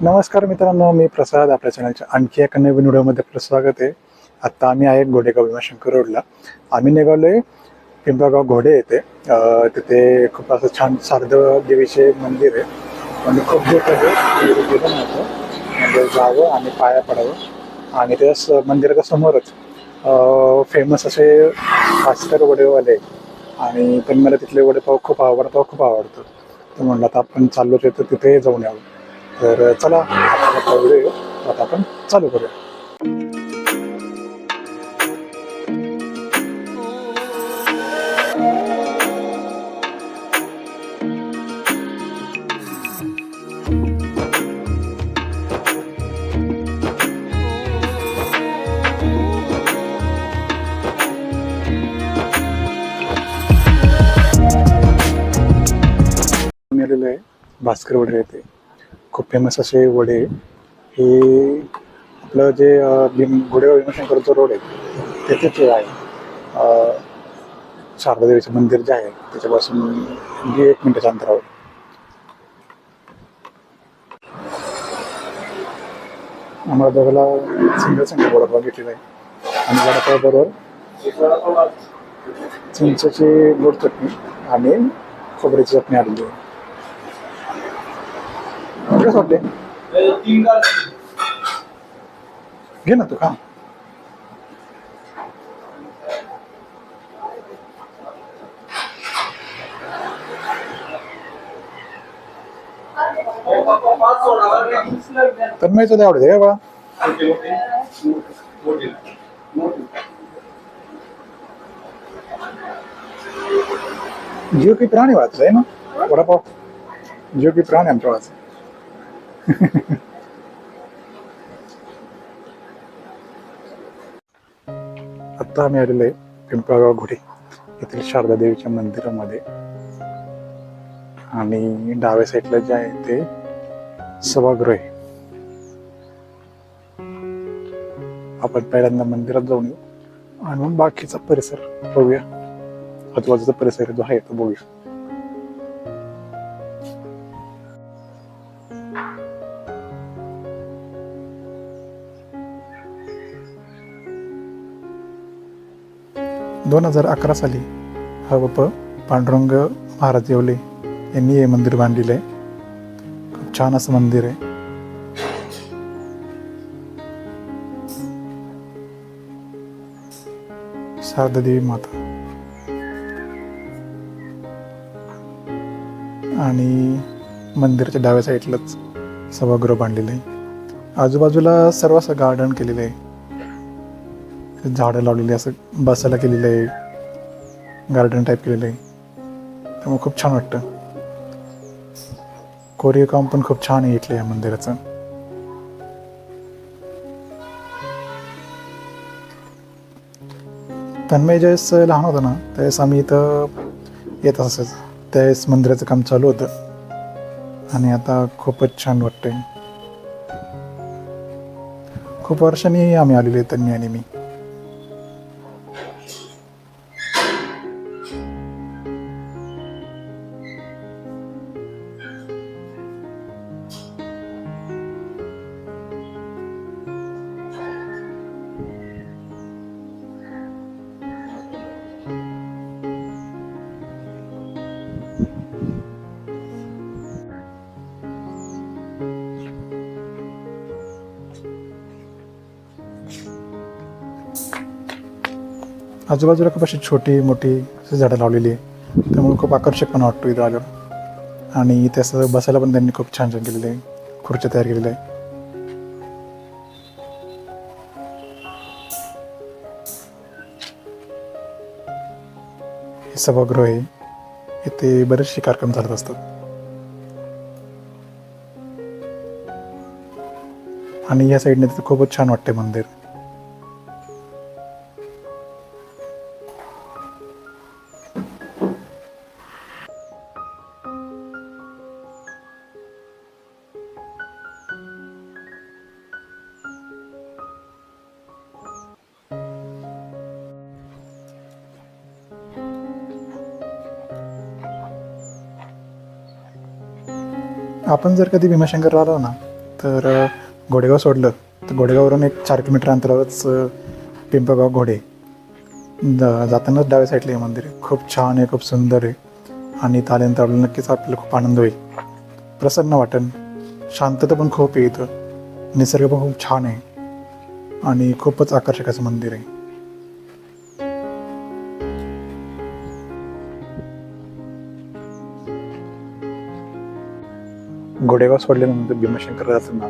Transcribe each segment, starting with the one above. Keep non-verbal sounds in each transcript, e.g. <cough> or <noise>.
नमस्कार मित्रांनो मी प्रसाद. आपल्या चॅनलच्या आणखी एका नवीन व्हिडिओमध्ये आपलं स्वागत आहे. आत्ता आम्ही आहे घोडेगाव भीमाशंकर रोडला. आम्ही निघालोय पिंपळगाव घोडे येते तिथे खूप असं छान शारद देवीचे मंदिर आहे. आणि खूप दिवस आहे. म्हणजे जावं आणि पाया पडावं. आणि त्या स- मंदिराच्या समोरच फेमस असे भास्कर वडेवाले आणि पण मला तिथले वडेपाव खूप आवडतो खूप आवडतो तर म्हणलं आता आपण चाललोच आहे तर तिथे जाऊन यावं. तर चला आता व्हिडिओ आता आपण चालू करूया. मी भास्कर वडे येथे. खूप फेमस असे वडे हे आपलं जे भीम गुडेगाव भीमशंकरचं रोड आहे तेथेच आहे. शारदादेवीचं मंदिर जे आहे त्याच्यापासून अगदी एक मिनिटाच्या अंतरावर. आम्हाला दोघाला सिंगल सिंगल वडापाव घेतलेला आहे. आणि वडापाव बरोबर चिंचेची गोड चटणी आणि खोबऱ्याची चटणी आलेली आहे. कसं वाटते घे ना तू का तन्मयचं द्या आवडते का बा जीव की प्राणी वाच आहे ना वडापाव? जीव की प्राणी आमच्या वाच <laughs> आत्ता आम्ही आलेलो आहे पिंपळगाव घोडे येथील शारदा देवीच्या मंदिरामध्ये. आणि डाव्या साईडला जे आहे ते सभागृह आहे. आपण पहिल्यांदा मंदिरात जाऊन येऊ आणि मग बाकीचा परिसर बघूया. आजूबाजूचा परिसर जो आहे तो बघूया. दोन हजार अकरा साली हा बाप पांडुरंग महाराज येवले यांनी हे मंदिर बांधलेलं आहे. खूप छान असं मंदिर आहे. शारदा देवी माता. आणि मंदिराच्या डाव्या साईडलाच सभागृह बांधलेलं आहे. आजूबाजूला सर्व असं गार्डन केलेलं आहे. झाडं लावलेली असं बसायला केलेलं आहे. गार्डन टाईप केलेलं आहे. त्यामुळे खूप छान वाटतं. कोरीव काम पण खूप छान आहे इथलं या मंदिराचं. तन्मय ज्यावेळेस लहान होतं ना त्यावेळेस आम्ही इथं येत असायचं. त्यावेळेस मंदिराचं काम चालू होतं. आणि आता खूपच छान वाटतंय. खूप वर्षांनी आम्ही आलेलो आहे तन्मय आणि मी. आजूबाजूला खूप अशी छोटी मोठी अशी झाडं लावलेली आहे. त्यामुळे खूप आकर्षकपणा वाटतो इथं आल्यावर आणि इथे असं बसायला पण त्यांनी खूप छान छान केलेलं आहे. खुर्च्या तयार केलेल्या आहे हे सभागृह आहे. इथे बरेचसे कार्यक्रम चालत असतात. आणि या साईडने तिथे खूपच छान वाटते मंदिर. आपण जर कधी भीमाशंकर आलो ना तर घोडेगाव सोडलं तर घोडेगाववरून एक चार किलोमीटर अंतरावरच अ, पिंपळगाव घोडे. जातानाच डाव्या साईडला हे मंदिर आहे. खूप छान आहे खूप सुंदर आहे. आणि इथं आल्यानंतर आपल्याला नक्कीच आपल्याला खूप आनंद होईल. प्रसन्न वाटेल शांतता पण खूप आहे इथं. निसर्ग पण खूप छान आहे. आणि खूपच आकर्षक असं मंदिर आहे. घोडेगाव सोडल्यानंतर भीमाशंकर जाताना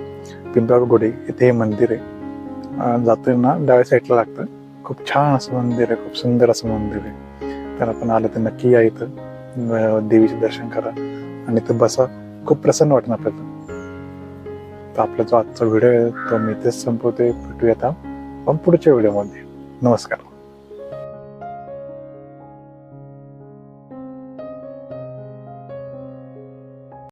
पिंपळगाव घोडे इथे हे मंदिर आहे. जाताना डाव्या साईडला लागतं. खूप छान असं मंदिर आहे खूप सुंदर असं मंदिर आहे. तर आपण आलं तर नक्की या इथं. देवीचे दर्शन करा आणि इथं बसा. खूप प्रसन्न वाटणं आपल्याला. तर आपला जो आजचा व्हिडिओ आहे तो मी इथेच संपवते भेटूया आता पण पुढच्या व्हिडिओमध्ये. नमस्कार.